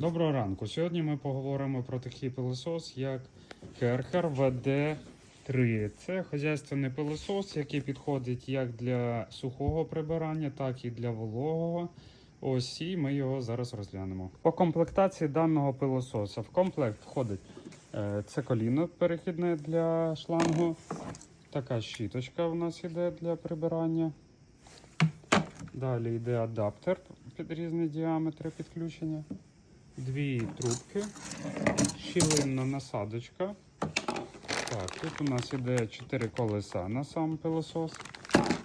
Доброго ранку. Сьогодні ми поговоримо про такий пилосос, як Керхер VD3. Це хазяйственний пилосос, який підходить як для сухого прибирання, так і для вологого. Ось і ми його зараз розглянемо. По комплектації даного пилососа в комплект входить е, це коліно перехідне для шлангу. Така щіточка у нас іде для прибирання. Далі йде адаптер під різні діаметри підключення. Дві трубки, щілинна насадочка. Так, тут у нас іде 4 колеса на сам пилосос.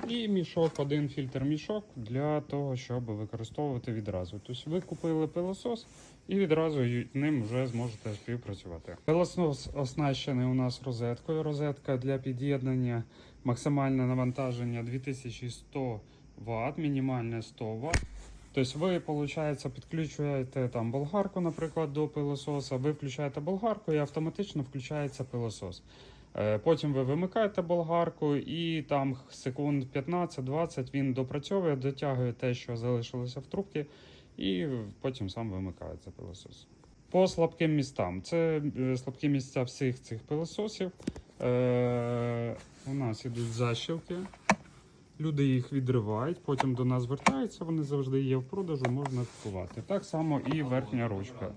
І мішок, один фільтр мішок для того, щоб використовувати відразу. Тобто ви купили пилосос і відразу ним вже зможете співпрацювати. Пилосос оснащений у нас розеткою. Розетка для під'єднання максимальне навантаження 2100 Вт, мінімальне 100 Вт. Тобто ви, виходить, підключуєте там болгарку, наприклад, до пилососа, ви включаєте болгарку і автоматично включається пилосос. Е, Потім ви вимикаєте болгарку і там секунд 15-20 він допрацьовує, дотягує те, що залишилося в трубці, і потім сам вимикається пилосос. По слабким містам. Це е, слабкі місця всіх цих пилососів. Е, у нас ідуть защілки. Люди їх відривають, потім до нас звертаються, вони завжди є в продажу, можна купувати. Так само і верхня ручка.